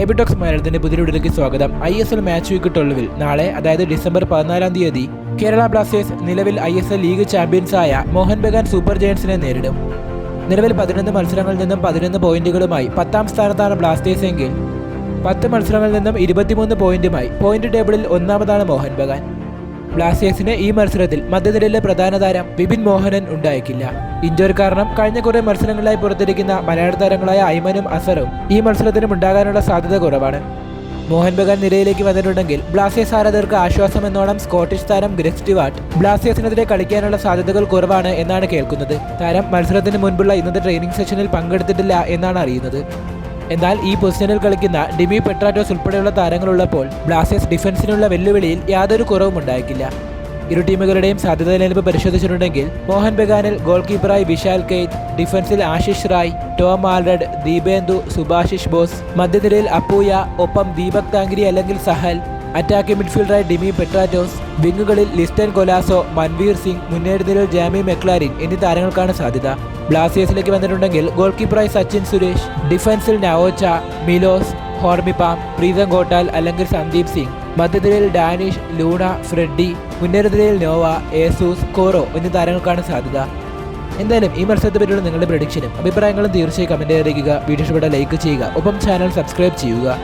എബിടോക്സ് മലയാളത്തിന്റെ പുതിയ വീഡിയോയിലേക്ക് സ്വാഗതം. I S L match week ട്വൽവിൽ നാളെ അതായത് ഡിസംബർ പതിനാലാം തീയതി കേരള ബ്ലാസ്റ്റേഴ്സ് നിലവിൽ ഐ എസ് എൽ ലീഗ് ചാമ്പ്യൻസായ മോഹൻ ബഗാൻ സൂപ്പർ ജയൻസിനെ നേരിടും. നിലവിൽ പതിനൊന്ന് മത്സരങ്ങളിൽ നിന്നും പതിനൊന്ന് പോയിന്റുകളുമായി പത്താം സ്ഥാനത്താണ് ബ്ലാസ്റ്റേഴ്സ് എങ്കിൽ പത്ത് മത്സരങ്ങളിൽ നിന്നും ഇരുപത്തിമൂന്ന് പോയിന്റുമായി പോയിന്റ് ടേബിളിൽ ഒന്നാമതാണ് മോഹൻ ബഗാൻ. ബ്ലാസ്റ്റേഴ്സിന് ഈ മത്സരത്തിൽ മധ്യനിരയിലെ പ്രധാന താരം വിപിൻ മോഹനൻ ഉണ്ടായേക്കില്ല. ഇഞ്ചോർ കാരണം കഴിഞ്ഞ കുറേ മത്സരങ്ങളിലായി പുറത്തിരിക്കുന്ന മലയാള താരങ്ങളായ ഐമനും അസറും ഈ മത്സരത്തിനും ഉണ്ടാകാനുള്ള സാധ്യത കുറവാണ്. മോഹൻ ബഗാൻ നിരയിലേക്ക് വന്നിട്ടുണ്ടെങ്കിൽ ബ്ലാസ്റ്റേഴ്സ് ആരാധകർക്ക് ആശ്വാസം എന്നോണം സ്കോട്ടിഷ് താരം ഗ്രെക് സ്റ്റിവാർട്ട് ബ്ലാസ്റ്റേഴ്സിനെതിരെ കളിക്കാനുള്ള സാധ്യതകൾ കുറവാണ് എന്നാണ് കേൾക്കുന്നത്. താരം മത്സരത്തിന് മുൻപുള്ള ഇന്നത്തെ ട്രെയിനിങ് സെഷനിൽ പങ്കെടുത്തിട്ടില്ല എന്നാണ് അറിയുന്നത്. എന്നാൽ ഈ പൊസിഷനിൽ കളിക്കുന്ന ഡിമി പെട്രാറ്റോസ് ഉൾപ്പെടെയുള്ള താരങ്ങളുള്ളപ്പോൾ ബ്ലാസ്റ്റേഴ്സ് ഡിഫൻസിനുള്ള വെല്ലുവിളിയിൽ യാതൊരു കുറവും ഉണ്ടായിക്കില്ല. ഇരു ടീമുകളുടെയും സാധ്യത നിലവ് പരിശോധിച്ചിട്ടുണ്ടെങ്കിൽ മോഹൻ ബഗാനിൽ ഗോൾ കീപ്പറായി വിശാൽ കെയ്ത്ത് ഡിഫൻസിൽ ആശിഷ് റായ് ടോം ആൽറഡ് ദീപേന്ദു സുഭാഷിഷ് ബോസ് മധ്യനിരയിൽ അപ്പൂയ ഒപ്പം ദീപക് താങ്കിരി അല്ലെങ്കിൽ സഹൽ അറ്റാക്കിംഗ് മിഡ്ഫീൽഡറായി ഡിമി പെട്രാറ്റോസ് വിങ്ങുകളിൽ ലിസ്റ്റൻ കൊലാസോ മൻവീർ സിംഗ് മുന്നേറുന്നതിൽ ജാമി മെക്ലാരിൻ എന്നീ താരങ്ങൾക്കാണ് സാധ്യത. ബ്ലാസ്റ്റേഴ്സിലേക്ക് വന്നിട്ടുണ്ടെങ്കിൽ ഗോൾ കീപ്പറായി സച്ചിൻ സുരേഷ് ഡിഫൻസിൽ നവോച്ച മിലോസ് ഹോർമിപ്പ പ്രീതം ഗോട്ടാൽ അല്ലെങ്കിൽ സന്ദീപ് സിംഗ്. മധ്യനിരയിൽ ഡാനിഷ് ലൂണ ഫ്രെഡി മുന്നേറുന്നതിൽ നോവ ഏസൂസ് കോറോ എന്നീ താരങ്ങൾക്കാണ് സാധ്യത. എന്തായാലും ഈ മത്സരത്തെ പറ്റിയുള്ള നിങ്ങളുടെ പ്രഡിക്ഷനും അഭിപ്രായങ്ങളും തീർച്ചയായും കമന്റ് അറിയിക്കുക വീഡിയോ ഇഷ്ടപ്പെട്ട ലൈക്ക് ചെയ്യുക. ഒപ്പം ചാനൽ സബ്സ്ക്രൈബ് ചെയ്യുക.